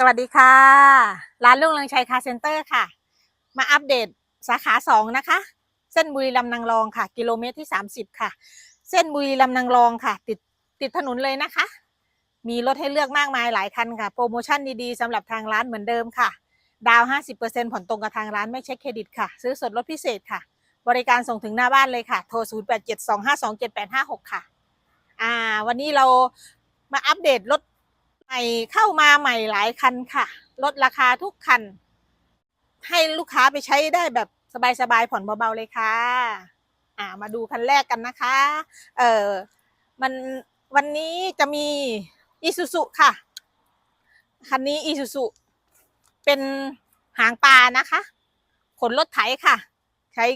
สวัสดีค่ะ ร้านลุงเรืองชัยคาร์เซ็นเตอร์ค่ะ มาอัปเดตสาขาสองนะคะ เส้นบุรีรัมย์นางรองค่ะ กิโลเมตรที่30ค่ะ เส้นบุรีรัมย์นางรองค่ะ ติดติดถนนเลยนะคะ มีรถให้เลือกมากมายหลายคันค่ะ โปรโมชั่นดีๆสำหรับทางร้านเหมือนเดิมค่ะ ดาวน์50%ผ่อนตรงกับทางร้านไม่เช็คเครดิตค่ะ ซื้อสดลดพิเศษค่ะ บริการส่งถึงหน้าบ้านเลยค่ะโทร0872527856ค่ะ อ่า วันนี้เรามาอัปเดตรถ ใหม่เข้ามาใหม่หลายคันค่ะ ลดราคาทุกคัน ให้ลูกค้าไปใช้ได้แบบสบายๆผ่อนเบาๆเลยค่ะ อ่ามาดูคันแรกกันนะคะ เออมันวันนี้จะมีอีซูซุค่ะ คันนี้อีซูซุเป็นหางปลานะคะ ขนรถไถค่ะ ใช้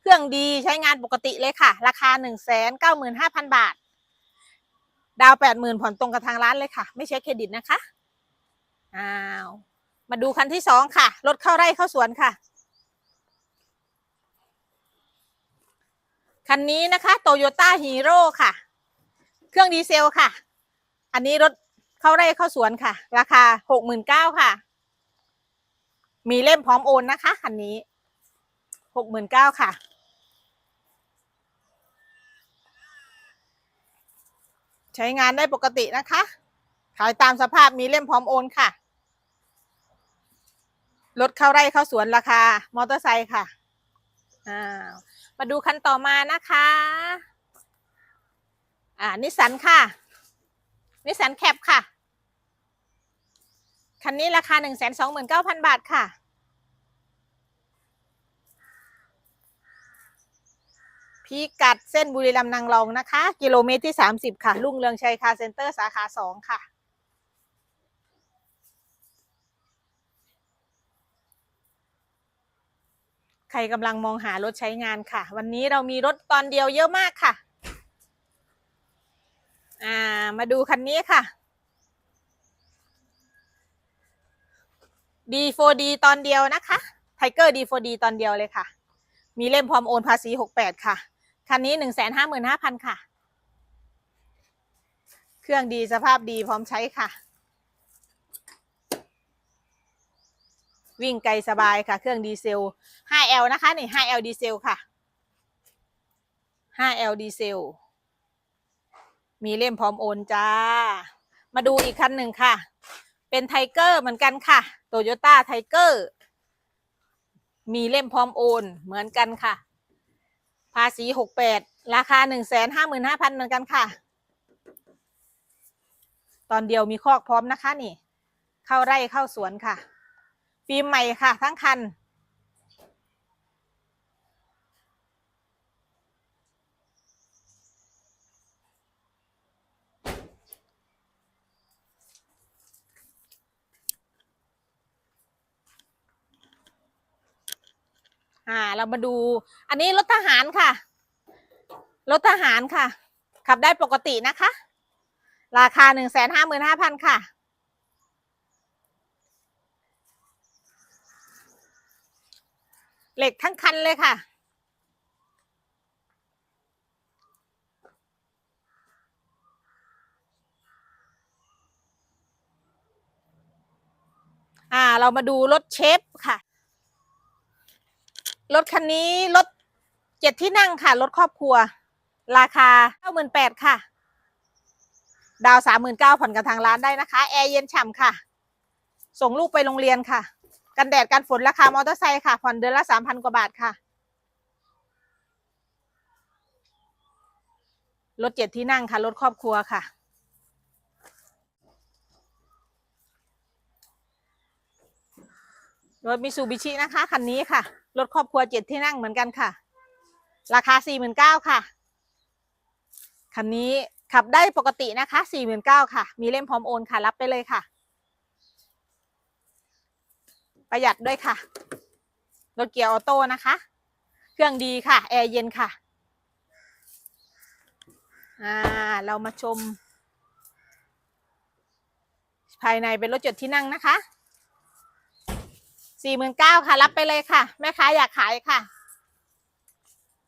เครื่องดีใช้งานปกติเลยค่ะ ราคา 1 9 5 0 0 0 บาท ดาวแปดหมื่นผ่อนตรงกับทางร้านเลยค่ะ ไม่ใช้เครดิตนะคะอ้าวมาดูคันที่สองค่ะ รถเข้าไร่เข้าสวนค่ะ คันนี้นะคะโตโยต้าฮีโร่ค่ะ เครื่องดีเซลค่ะ อันนี้รถเข้าไร่เข้าสวนค่ะ ราคาหกหมื่นเก้าค่ะ มีเล่มพร้อมโอนนะคะ คันนี้หกหมื่นเก้าค่ะ ช้งานได้ปกตินะคะ ขายตามสภาพมีเล่มพร้อมโอนค่ะ รถเข้าไร่เข้าสวนราคา มอเตอร์ไซค์ค่ะอ่ามาดูคันต่อมานะคะ อ่านิสสันค่ะ นิสสันแคปค่ะ คันนี้ราคาหนึ่งแสนสองหมื่นเก้าพันบาทค่ะ พิกัดเส้นบุรีรัมย์นางรองนะคะ กิโลเมตรที่ 30 ค่ะรุ่งเรืองชัยคาร์เซ็นเตอร์สาขา 2 ค่ะ ใครกำลังมองหารถใช้งานค่ะ วันนี้เรามีรถตอนเดียวเยอะมากค่ะ อ่ามาดูคันนี้ค่ะ D4D ตอนเดียวนะคะไทเกอร์ D4D ตอนเดียวเลยค่ะ มีเล่มพร้อมโอนภาษี 68 ค่ะ คันนี้155,000ค่ะ เครื่องดีสภาพดีพร้อมใช้ค่ะ วิ่งไกลสบายค่ะ เครื่องดีเซล 5L นะคะนี่ 5L ดีเซลค่ะ 5L ดีเซล มีเล่มพร้อมโอนจ้า มาดูอีกคันหนึ่งค่ะ เป็นไทเกอร์เหมือนกันค่ะโตโยต้าไทเกอร์มีเล่มพร้อมโอนเหมือนกันค่ะาษีหกแปดราคาหนึ่งแสนห้าหมื่นห้าพันเหมือนกันค่ะ ตอนเดียวมีคอกพร้อมนะคะนี่ เข้าไร่เข้าสวนค่ะ ฟิล์มใหม่ค่ะ ทั้งคัน อ่า เรามาดู อันนี้รถทหารค่ะ รถทหารค่ะ ขับได้ปกตินะคะ ราคาหนึ่งแสนห้าหมื่นห้าพันค่ะ เหล็กทั้งคันเลยค่ะอ่าเรามาดูรถเชฟค่ะ รถคันนี้รถเจ็ดที่นั่งค่ะ รถครอบครัว ราคาเก้าหมื่นแปดค่ะ ดาวสามหมื่นเก้าผ่อนกับทางร้านได้นะคะ แอร์เย็นฉ่ำค่ะ ส่งลูกไปโรงเรียนค่ะ กันแดดกันฝนราคามอเตอร์ไซค์ค่ะ ผ่อนเดือนละสามพันกว่าบาทค่ะ รถเจ็ดที่นั่งค่ะ รถครอบครัวค่ะ รถมิซูบิชินะคะคันนี้ค่ะ รถครอบครัวเจ็ดที่นั่งเหมือนกันค่ะ ราคาสี่หมื่นเก้าค่ะ คันนี้ขับได้ปกตินะคะสี่หมื่นเก้าค่ะ มีเล่มพร้อมโอนค่ะ รับไปเลยค่ะ ประหยัดด้วยค่ะ รถเกียร์ออโต้นะคะ เครื่องดีค่ะ แอร์เย็นค่ะ อ่า เรามาชม ภายในเป็นรถจดที่นั่งนะคะ สี่หมื่นเก้าค่ะ รับไปเลยค่ะ แม่ค้าอยากขายค่ะ